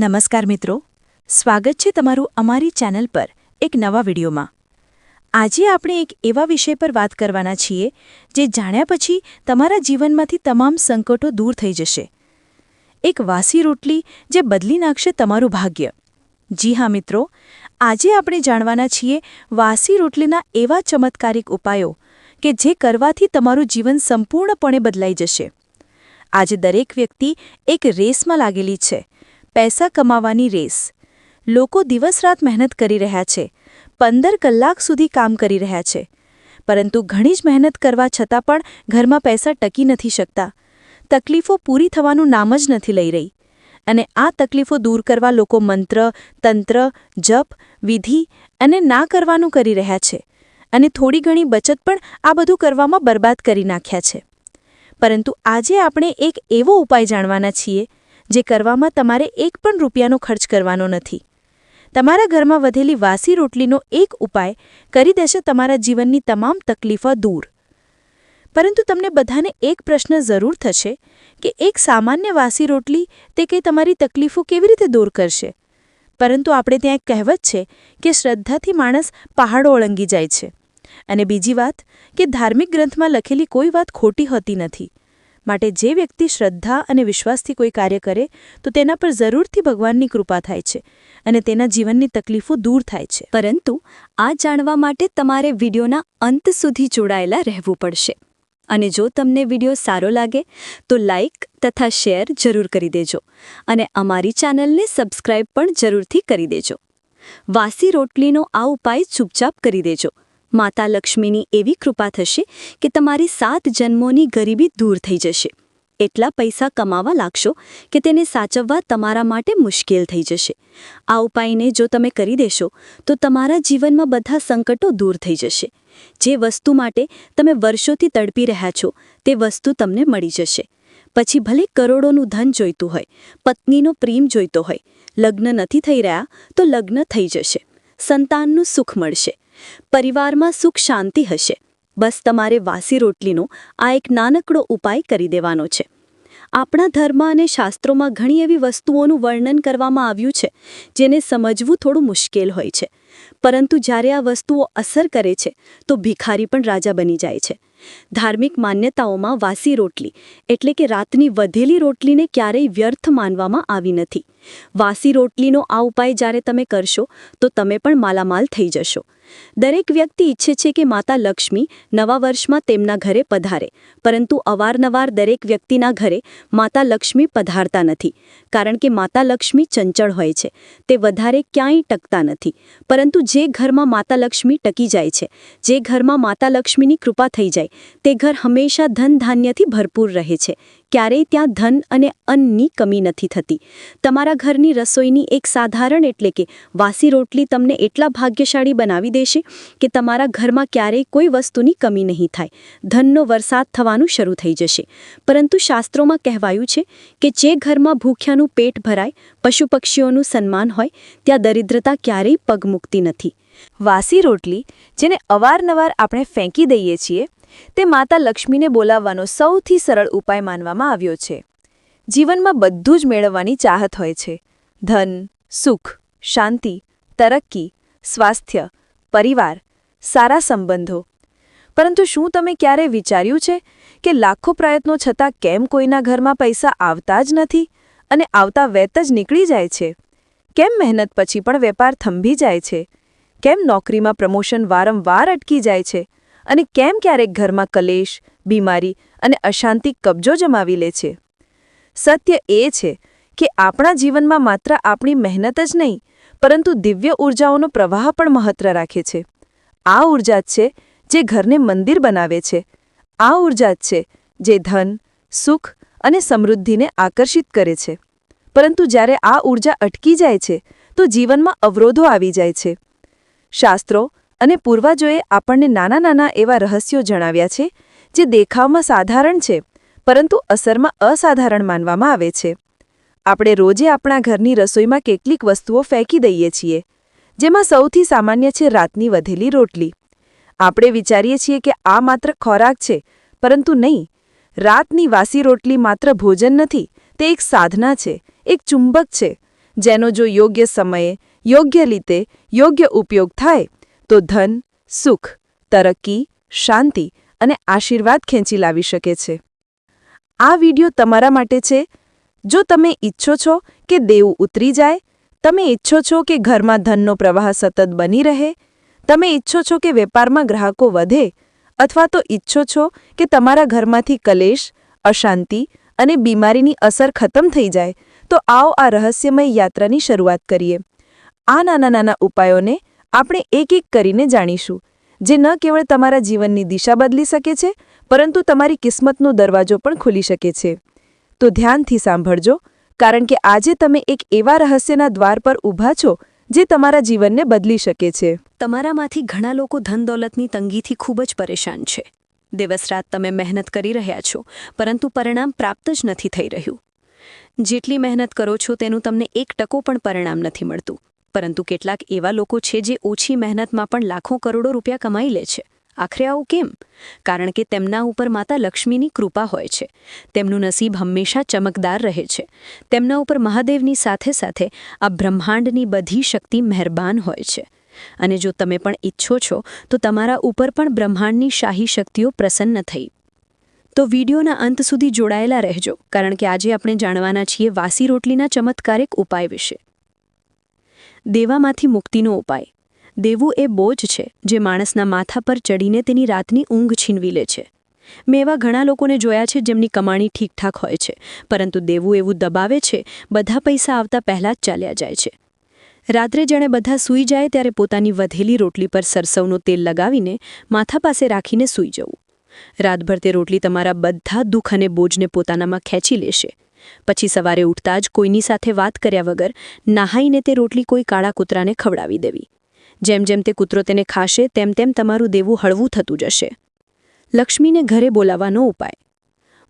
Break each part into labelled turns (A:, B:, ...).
A: નમસ્કાર મિત્રો. સ્વાગત છે તમારું અમારી ચેનલ પર એક નવા વિડીયોમાં. આજે આપણે એક એવા વિષય પર વાત કરવાના છીએ જે જાણ્યા પછી તમારા જીવનમાંથી તમામ સંકટો દૂર થઈ જશે. એક વાસી રોટલી જે બદલી નાખશે તમારું ભાગ્ય. જી હા મિત્રો, આજે આપણે જાણવાના છીએ વાસી રોટલીના એવા ચમત્કારિક ઉપાયો કે જે કરવાથી તમારું જીવન સંપૂર્ણપણે બદલાઈ જશે. આજે દરેક વ્યક્તિ એક રેસમાં લાગેલી છે. પૈસા કમાવાની રેસ. લોકો દિવસરાત મહેનત કરી રહ્યા છે. પંદર કલાક સુધી કામ કરી રહ્યા છે. પરંતુ ઘણી જ મહેનત કરવા છતાં પણ ઘરમાં પૈસા ટકી નથી શકતા. તકલીફો પૂરી થવાનું નામ જ નથી લઈ રહી. અને આ તકલીફો દૂર કરવા લોકો મંત્ર, તંત્ર, જપ, વિધિ અને ના કરવાનું કરી રહ્યા છે. અને થોડી ઘણી બચત પણ આ બધું કરવામાં બરબાદ કરી નાખ્યા છે. પરંતુ આજે આપણે એક એવો ઉપાય જાણવાના છીએ જે કરવામાં તમારે એક પણ રૂપિયાનો ખર્ચ કરવાનો નથી. તમારા ઘરમાં વધેલી વાસી રોટલીનો એક ઉપાય કરી દેશે તમારા જીવનની તમામ તકલીફો દૂર. પરંતુ તમને બધાને એક પ્રશ્ન જરૂર થશે કે એક સામાન્ય વાસી રોટલી તે કંઈ તમારી તકલીફો કેવી રીતે દૂર કરશે? પરંતુ આપણે ત્યાં એક કહેવત છે કે શ્રદ્ધાથી માણસ પહાડો ઓળંગી જાય છે. અને બીજી વાત કે ધાર્મિક ગ્રંથમાં લખેલી કોઈ વાત ખોટી હોતી નથી. માટે જે વ્યક્તિ શ્રદ્ધા અને વિશ્વાસથી કોઈ કાર્ય કરે, તો તેના પર જરૂરથી ભગવાનની કૃપા થાય છે અને તેના જીવનની તકલીફો દૂર થાય છે.
B: પરંતુ આ જાણવા માટે તમારે વિડીયોના અંત સુધી જોડાયેલા રહેવું પડશે. અને જો તમને વીડિયો સારો લાગે, તો લાઇક તથા શેર જરૂર કરી દેજો અને અમારી ચેનલને સબસ્ક્રાઇબ પણ જરૂરથી કરી દેજો. વાસી રોટલીનો આ ઉપાય ચૂપચાપ કરી દેજો. માતા લક્ષ્મીની એવી કૃપા થશે કે તમારી સાત જન્મોની ગરીબી દૂર થઈ જશે. એટલા પૈસા કમાવા લાગશો કે તેને સાચવવા તમારા માટે મુશ્કેલ થઈ જશે. આ ઉપાયને જો તમે કરી દેશો, તો તમારા જીવનમાં બધા સંકટો દૂર થઈ જશે. જે વસ્તુ માટે તમે વર્ષોથી તડપી રહ્યા છો, તે વસ્તુ તમને મળી જશે. પછી ભલે કરોડોનું ધન જોઈતું હોય, પત્નીનો પ્રેમ જોઈતો હોય, લગ્ન નથી થઈ રહ્યા, તો લગ્ન થઈ જશે. સંતાનનું સુખ મળશે. પરિવારમાં સુખ શાંતિ હશે. બસ તમારે વાસી રોટલીનો આ એક નાનકડો ઉપાય કરી દેવાનો છે. આપણા ધર્મ અને શાસ્ત્રોમાં ઘણી એવી વસ્તુઓનું વર્ણન કરવામાં આવ્યું છે, જેને સમજવું થોડું મુશ્કેલ હોય છે. પરંતુ જ્યારે આ વસ્તુઓ અસર કરે છે, તો ભિખારી પણ રાજા બની જાય છે. ધાર્મિક માન્યતાઓમાં વાસી રોટલી, એટલે કે રાતની વધેલી રોટલીને ક્યારેય વ્યર્થ માનવામાં આવી નથી. વાસી રોટલીનો આ ઉપાય જ્યારે તમે કરશો, તો તમે પણ માલામાલ થઈ જશો. દરેક વ્યક્તિ ઈચ્છે છે કે માતા લક્ષ્મી નવા વર્ષમાં તેમના ઘરે પધારે, પરંતુ અવારનવાર દરેક વ્યક્તિના ઘરે માતા લક્ષ્મી પધારતા નથી, કારણ કે માતા લક્ષ્મી ચંચળ હોય છે, તે વધારે ક્યાંય ટકતા નથી. પરંતુ જે ઘરમાં માતા લક્ષ્મી ટકી જાય છે, જે ઘરમાં માતા લક્ષ્મીની કૃપા થઈ જાય તે ઘર હંમેશા ધન ધાન્યથી ભરપૂર રહે છે. ક્યારેય ત્યાં ધન અને અન્નની કમી નથી થતી. તમારા ઘરની રસોઈની એક સાધારણ એટલે કે વાસી રોટલી તમને એટલા ભાગ્યશાળી બનાવી દેશે કે તમારા ઘરમાં ક્યારેય કોઈ વસ્તુની કમી નહીં થાય. ધનનો વરસાદ થવાનું શરૂ થઈ જશે. પરંતુ શાસ્ત્રોમાં કહેવાયું છે કે જે ઘરમાં ભૂખ્યાનું પેટ ભરાય પશુ પક્ષીઓનું સન્માન હોય, ત્યાં દરિદ્રતા ક્યારેય પગ મૂકતી નથી.
A: વાસી રોટલી, જેને અવારનવાર આપણે ફેંકી દઈએ છીએ તે માતા લક્ષ્મીને બોલાવવાનો સૌથી સરળ ઉપાય માનવામાં આવ્યો છે. જીવનમાં બધું જ મેળવવાની ચાહત હોય છે. ધન, સુખ, શાંતિ, તરક્કી, સ્વાસ્થ્ય, પરિવાર, સારા સંબંધો. પરંતુ શું તમે ક્યારે વિચાર્યું છે કે લાખો પ્રયત્નો છતાં કેમ કોઈના ઘરમાં પૈસા આવતા જ નથી અને આવતા વેત જ નીકળી જાય છે? કેમ મહેનત પછી પણ વેપાર થંભી જાય છે? કેમ નોકરીમાં પ્રમોશન વારંવાર અટકી જાય છે? અને કેમ ક્યારેક ઘરમાં કલેશ, બીમારી અને અશાંતિ કબજો જમાવી લે છે? સત્ય એ છે કે આપણા જીવનમાં માત્ર આપણી મહેનત જ નહીં, પરંતુ દિવ્ય ઊર્જાઓનો પ્રવાહ પણ મહત્વ રાખે છે. આ ઊર્જા છે જે ઘરને મંદિર બનાવે છે. આ ઊર્જા છે જે ધન, સુખ અને સમૃદ્ધિને આકર્ષિત કરે છે. પરંતુ જ્યારે આ ઊર્જા અટકી જાય છે, તો જીવનમાં અવરોધો આવી જાય છે. શાસ્ત્રો અને પૂર્વજોએ આપણને નાના નાના એવા રહસ્યો જણાવ્યા છે, જે દેખાવમાં સાધારણ છે, પરંતુ અસરમાં અસાધારણ માનવામાં આવે છે. આપણે રોજે આપણા ઘરની રસોઈમાં કેટલીક વસ્તુઓ ફેંકી દઈએ છીએ, જેમાં સૌથી સામાન્ય છે રાતની વધેલી રોટલી. આપણે વિચારીએ છીએ કે આ માત્ર ખોરાક છે, પરંતુ નહીં, રાતની વાસી રોટલી માત્ર ભોજન નથી, તે એક સાધના છે, એક ચુંબક છે,
C: જેનો જો યોગ્ય સમયે, યોગ્ય રીતે, યોગ્ય ઉપયોગ થાય તો ધન, સુખ, તરક્કી, શાંતિ અને આશીર્વાદ ખેંચી લાવી શકે છે. આ વિડિયો તમારા માટે છે. જો તમે ઈચ્છો છો કે દેવું ઉતરી જાય, તમે ઈચ્છો છો કે ઘરમાં ધનનો પ્રવાહ સતત બની રહે, તમે ઈચ્છો છો કે વેપારમાં ગ્રાહકો વધે, અથવા તો ઈચ્છો છો કે તમારા ઘરમાંથી કલેશ, અશાંતિ અને બીમારીની અસર ખતમ થઈ જાય, તો આવો આ રહસ્યમય યાત્રાની શરૂઆત કરીએ. આ નાના નાના ઉપાયોને આપણે એક એક કરીને જાણીશું, જે ન કેવળ તમારા જીવનની દિશા બદલી શકે છે, પરંતુ તમારી કિસ્મતનો દરવાજો પણ ખુલી શકે છે. તો ધ્યાનથી સાંભળજો, કારણ કે આજે તમે એક એવા રહસ્યના દ્વાર પર ઊભા છો, જે તમારા જીવનને બદલી શકે છે.
B: તમારામાંથી ઘણા લોકો ધન દોલતની તંગીથી ખૂબ જ પરેશાન છે. દિવસ રાત તમે મહેનત કરી રહ્યા છો, પરંતુ પરિણામ પ્રાપ્ત જ નથી થઈ રહ્યું. જેટલી મહેનત કરો છો તેનું તમને એક ટકો પણ પરિણામ નથી મળતું. પરંતુ કેટલાક એવા લોકો છે જે ઓછી મહેનતમાં પણ લાખો કરોડો રૂપિયા કમાઈ લે છે. આખરે આવું કેમ? કારણ કે તેમના ઉપર માતા લક્ષ્મીની કૃપા હોય છે. તેમનું નસીબ હંમેશા ચમકદાર રહે છે. તેમના ઉપર મહાદેવની સાથે સાથે આ બ્રહ્માંડની બધી શક્તિ મહેરબાન હોય છે. અને જો તમે પણ ઈચ્છો છો, તો તમારા ઉપર પણ બ્રહ્માંડની શાહી શક્તિઓ પ્રસન્ન થઈ. તો વિડીયોના અંત સુધી જોડાયેલા રહેજો, કારણ કે આજે આપણે જાણવાના છીએ વાસી રોટલીના ચમત્કારિક ઉપાય વિશે. દેવામાંથી મુક્તિનો ઉપાય. દેવું એ બોજ છે, જે માણસના માથા પર ચડીને તેની રાતની ઊંઘ છીનવી લે છે. મેં એવા ઘણા લોકોને જોયા છે જેમની કમાણી ઠીકઠાક હોય છે, પરંતુ દેવું એવું દબાવે છે, બધા પૈસા આવતા પહેલાં જ ચાલ્યા જાય છે. રાત્રે જાણે બધા સૂઈ જાય ત્યારે પોતાની વધેલી રોટલી પર સરસવનું તેલ લગાવીને માથા પાસે રાખીને સૂઈ જવું. રાતભર તે રોટલી તમારા બધા દુઃખ અને બોજને પોતાનામાં ખેંચી લેશે. પછી સવારે ઉઠતા જ કોઈની સાથે વાત કર્યા વગર નહાઈને તે રોટલી કોઈ કાળા કૂતરાને ખવડાવી દેવી. જેમ જેમ તે કૂતરો તેને ખાશે, તેમ તેમ તમારું દેવું હળવું થતું જશે. લક્ષ્મીને ઘરે બોલાવવાનો ઉપાય.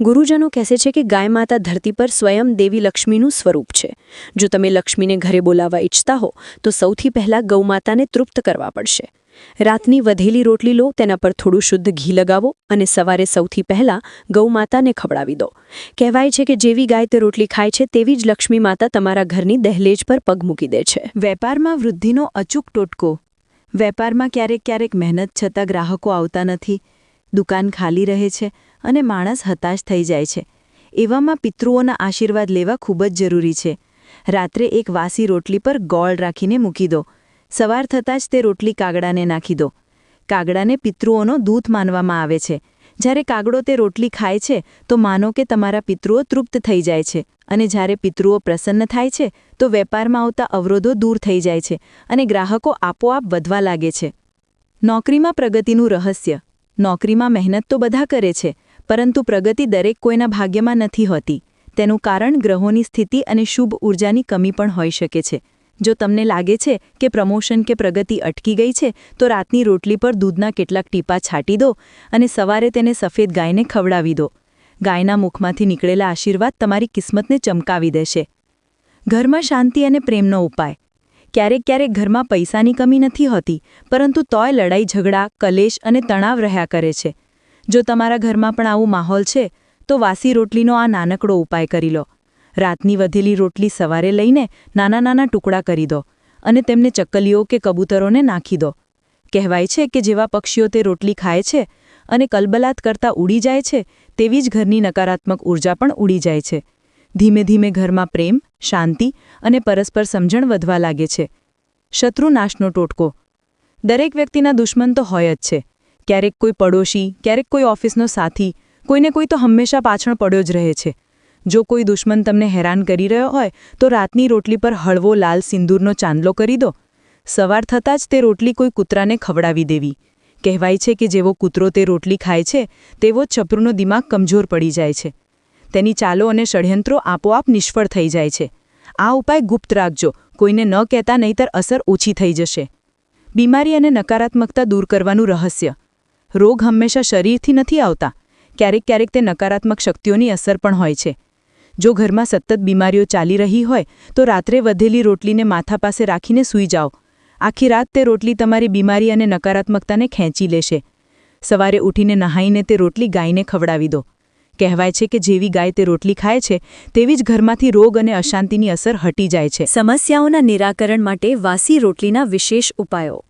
B: ગુરુજનો કહેશે છે કે ગાય માતા ધરતી પર સ્વયં દેવી લક્ષ્મીનું સ્વરૂપ છે. જો તમે લક્ષ્મીને ઘરે બોલાવવા ઈચ્છતા હો, તો સૌથી પહેલાં ગૌમાતાને તૃપ્ત કરવા પડશે. રાતની વધેલી રોટલી લો, તેના પર થોડું શુદ્ધ ઘી લગાવો અને સવારે સૌથી પહેલાં ગૌમાતાને ખવડાવી દો. કહેવાય છે કે જેવી ગાય તે રોટલી ખાય છે, તેવી જ લક્ષ્મી માતા તમારા ઘરની દહેલેજ પર પગ મૂકી દે છે.
A: વેપારમાં વૃદ્ધિનો અચૂક ટોટકો. વેપારમાં ક્યારેક ક્યારેક મહેનત છતાં ગ્રાહકો આવતા નથી. દુકાન ખાલી રહે છે અને માણસ હતાશ થઈ જાય છે. એવામાં પિતૃઓના આશીર્વાદ લેવા ખૂબ જ જરૂરી છે. રાત્રે એક વાસી રોટલી પર ગોળ રાખીને મૂકી દો. સવાર થતાં જ તે રોટલી કાગડાને નાખી દો. કાગડાને પિતૃઓનો દૂત માનવામાં આવે છે. જ્યારે કાગડો તે રોટલી ખાય છે, તો માનો કે તમારા પિતૃઓ તૃપ્ત થઈ જાય છે. અને જ્યારે પિતૃઓ પ્રસન્ન થાય છે, તો વેપારમાં આવતા અવરોધો દૂર થઈ જાય છે અને ગ્રાહકો આપોઆપ વધવા લાગે છે. નોકરીમાં પ્રગતિનું રહસ્ય. નોકરીમાં મહેનત તો બધા કરે છે, પરંતુ પ્રગતિ દરેક કોઈના ભાગ્યમાં નથી હોતી. તેનું કારણ ગ્રહોની સ્થિતિ અને શુભ ઊર્જાની કમી પણ હોઈ શકે છે. જો તમને લાગે છે કે પ્રમોશન કે પ્રગતિ અટકી ગઈ છે, તો રાતની રોટલી પર દૂધના કેટલાક ટીપા છાંટી દો અને સવારે તેને સફેદ ગાયને ખવડાવી દો. ગાયના મુખમાંથી નીકળેલા આશીર્વાદ તમારી કિસ્મતને ચમકાવી દેશે. ઘરમાં શાંતિ અને પ્રેમનો ઉપાય. ક્યારેક ક્યારેક ઘરમાં પૈસાની કમી નથી હોતી, પરંતુ તોય લડાઈ, ઝઘડા, કલેશ અને તણાવ રહ્યા કરે છે. જો તમારા ઘરમાં પણ આવું માહોલ છે, તો વાસી રોટલીનો આ નાનકડો ઉપાય કરી લો. રાતની વધેલી રોટલી સવારે લઈને નાના નાના ટુકડા કરી દો અને તેમને ચક્કલીઓ કે કબૂતરોને નાખી દો. કહેવાય છે કે જેવા પક્ષીઓ તે રોટલી ખાય છે અને કલબલાત કરતા ઉડી જાય છે, તેવી જ ઘરની નકારાત્મક ઊર્જા પણ ઉડી જાય છે. ધીમે ધીમે ઘરમાં પ્રેમ, શાંતિ અને પરસ્પર સમજણ વધવા લાગે છે. શત્રુ નાશનો ટોટકો. દરેક વ્યક્તિના દુશ્મન તો હોય જ છે. ક્યારેક કોઈ પડોશી, ક્યારેક કોઈ ઓફિસનો સાથી, કોઈને કોઈ તો હંમેશા પાછળ પડ્યો જ રહે છે. જો કોઈ દુશ્મન તમને હેરાન કરી રહ્યો હોય, તો રાતની રોટલી પર હળવો લાલ સિંદૂરનો ચાંદલો કરી દો. સવાર થતાં જ તે રોટલી કોઈ કૂતરાને ખવડાવી દેવી. કહેવાય છે કે જેવો કૂતરો તે રોટલી ખાય છે, તેવો છપરુનો દિમાગ કમજોર પડી જાય છે. તેની ચાલો અને ષડયંત્રો આપોઆપ નિષ્ફળ થઈ જાય છે. આ ઉપાય ગુપ્ત રાખજો, કોઈને ન કહેતા નહીતર અસર ઓછી થઈ જશે. બીમારી અને નકારાત્મકતા દૂર કરવાનું રહસ્ય. રોગ હંમેશા શરીરથી નથી આવતા. ક્યારેક ક્યારેક તે નકારાત્મક શક્તિઓની અસર પણ હોય છે. જો ઘરમાં સતત બીમારીઓ ચાલી રહી હોય, તો રાત્રે વધેલી રોટલીને માથા પાસે રાખીને સૂઈ જાઓ. આખી રાત તે રોટલી તમારી બીમારી અને નકારાત્મકતાને ખેંચી લેશે. સવારે ઉઠીને નહાઈને તે રોટલી ગાયને ખવડાવી દો. કહેવાય છે કે જેવી ગાય તે રોટલી ખાય છે, તેવી જ ઘરમાંથી રોગ અને અશાંતિની અસર હટી જાય છે.
B: સમસ્યાઓના નિરાકરણ માટે વાસી રોટલીના વિશેષ ઉપાયો.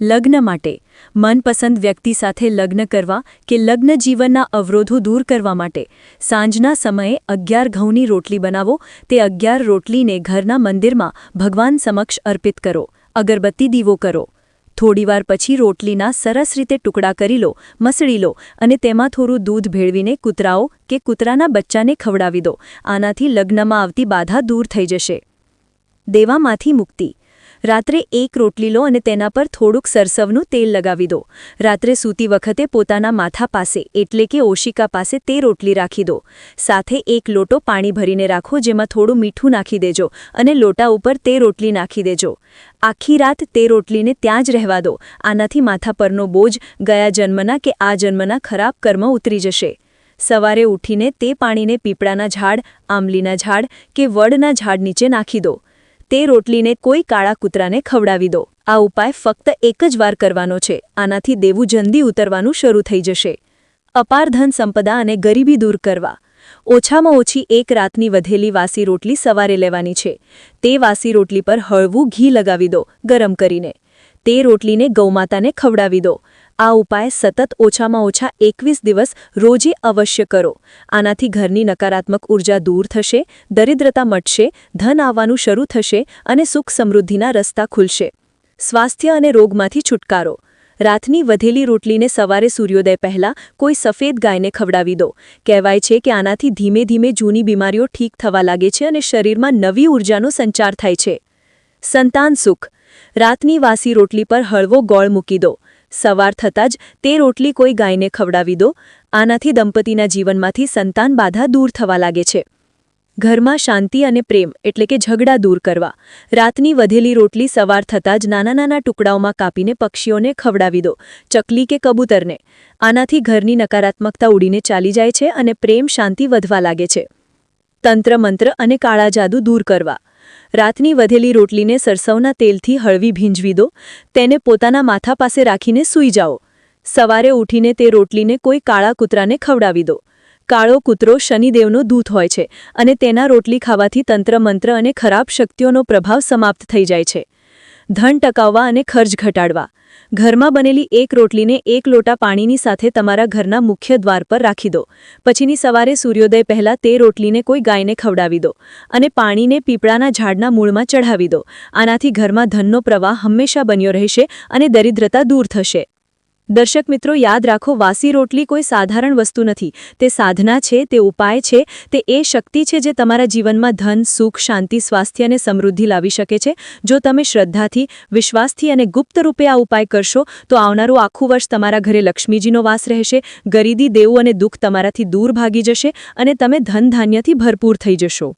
B: લગ્ન માટે. મનપસંદ વ્યક્તિ સાથે લગ્ન કરવા કે લગ્ન જીવનના અવરોધો દૂર કરવા માટે. સાંજના સમયે અગિયાર ઘઉંની રોટલી બનાવો. તે અગિયાર રોટલીને ઘરના મંદિરમાં ભગવાન સમક્ષ અર્પિત કરો. અગરબત્તી દીવો કરો. થોડીવાર પછી રોટલીના સરસ રીતે ટુકડા કરી લો, મસળી લો અને તેમાં થોડું દૂધ ભેળવીને કૂતરાઓ કે કૂતરાના બચ્ચાને ખવડાવી દો. આનાથી લગ્નમાં આવતી બાધા દૂર થઈ જશે. દેવામાંથી મુક્તિ. રાત્રે એક રોટલી લો અને તેના પર થોડુંક સરસવનું તેલ લગાવી દો. રાત્રે સૂતી વખતે પોતાના માથા પાસે, એટલે કે ઓશિકા પાસે, તે રોટલી રાખી દો. સાથે એક લોટો પાણી ભરીને રાખો, જેમાં થોડું મીઠું નાખી દેજો અને લોટા ઉપર તે રોટલી નાખી દેજો. આખી રાત તે રોટલીને ત્યાં જ રહેવા દો. આનાથી માથા પરનો બોજ ગયા જન્મના કે આ જન્મના ખરાબ કર્મ ઉતરી જશે. સવારે ઉઠીને તે પાણીને પીપળાના ઝાડ, આંબલીના ઝાડ કે વડના ઝાડ નીચે નાખી દો. તે રોટલીને કોઈ કાળા કૂતરાને ખવડાવી દો. આ ઉપાય ફક્ત એક જ વાર કરવાનો છે. આનાથી દેવું જલ્દી ઉતરવાનું શરૂ થઈ જશે. અપાર ધન સંપદા અને ગરીબી દૂર કરવા. ઓછામાં ઓછી એક રાતની વધેલી વાસી રોટલી સવારે લેવાની છે. તે વાસી રોટલી પર હળવું ઘી લગાવી દો ગરમ કરીને. તે રોટલીને ગૌમાતાને ખવડાવી દો. આ ઉપાય સતત ઓછામાં ઓછા એકવીસ દિવસ રોજે અવશ્ય કરો. આનાથી ઘરની નકારાત્મક ઊર્જા દૂર થશે, દરિદ્રતા મટશે, ધન આવવાનું શરૂ થશે અને સુખ સમૃદ્ધિના રસ્તા ખુલશે. સ્વાસ્થ્ય અને રોગમાંથી છુટકારો. રાતની વધેલી રોટલીને સવારે સૂર્યોદય પહેલા કોઈ સફેદ ગાયને ખવડાવી દો. કહેવાય છે કે આનાથી ધીમે ધીમે જૂની બીમારીઓ ઠીક થવા લાગે છે અને શરીરમાં નવી ઉર્જાનો સંચાર થાય છે. સંતાન સુખ. રાતની વાસી રોટલી પર હળવો ગોળ મૂકી દો. સવાર થતાં જ તે રોટલી કોઈ ગાયને ખવડાવી દો. આનાથી દંપતીના જીવનમાંથી સંતાન બાધા દૂર થવા લાગે છે. ઘરમાં શાંતિ અને પ્રેમ એટલે કે ઝઘડા દૂર કરવા. રાતની વધેલી રોટલી સવાર થતાં જ નાના નાના ટુકડાઓમાં કાપીને પક્ષીઓને ખવડાવી દો. ચકલી કે કબૂતરને. આનાથી ઘરની નકારાત્મકતા ઉડીને ચાલી જાય છે અને પ્રેમ શાંતિ વધવા લાગે છે. તંત્ર મંત્ર અને કાળા જાદુ દૂર કરવા. રાતની વધેલી રોટલીને સરસવના તેલથી હળવી ભીંજવી દો. તેને પોતાના માથા પાસે રાખીને સૂઈ જાઓ. સવારે ઉઠીને તે રોટલીને કોઈ કાળા કૂતરાને ખવડાવી દો. કાળો કૂતરો શનિદેવનો દૂત હોય છે અને તેના રોટલી ખાવાથી તંત્ર મંત્ર અને ખરાબ શક્તિઓનો પ્રભાવ સમાપ્ત થઈ જાય છે. ધન ટકાવવા અને ખર્ચ ઘટાડવા. ઘરમાં બનેલી એક રોટલીને એક લોટા પાણીની સાથે તમારા ઘરના મુખ્ય દ્વાર પર રાખી દો. પછીની સવારે સૂર્યોદય પહેલાં તે રોટલીને કોઈ ગાયને ખવડાવી દો અને પાણીને પીપળાના ઝાડના મૂળમાં ચઢાવી દો. આનાથી ઘરમાં ધનનો પ્રવાહ હંમેશા બન્યો રહેશે અને દરિદ્રતા દૂર થશે. દર્શક મિત્રો, યાદ રાખો, વાસી રોટલી કોઈ સાધારણ વસ્તુ નથી. તે સાધના છે, તે ઉપાય છે, તે એ શક્તિ છે જે તમારા જીવનમાં ધન, સુખ, શાંતિ, સ્વાસ્થ્ય અને સમૃદ્ધિ લાવી શકે છે. જો તમે શ્રદ્ધાથી, વિશ્વાસથી અને ગુપ્ત રૂપે આ ઉપાય કરશો, તો આવનારું આખું વર્ષ તમારા ઘરે લક્ષ્મીજીનો વાસ રહેશે ગરીબી દેવું અને દુઃખ તમારાથી દૂર ભાગી જશે અને તમે ધન ધાન્યથી ભરપૂર થઈ જશો.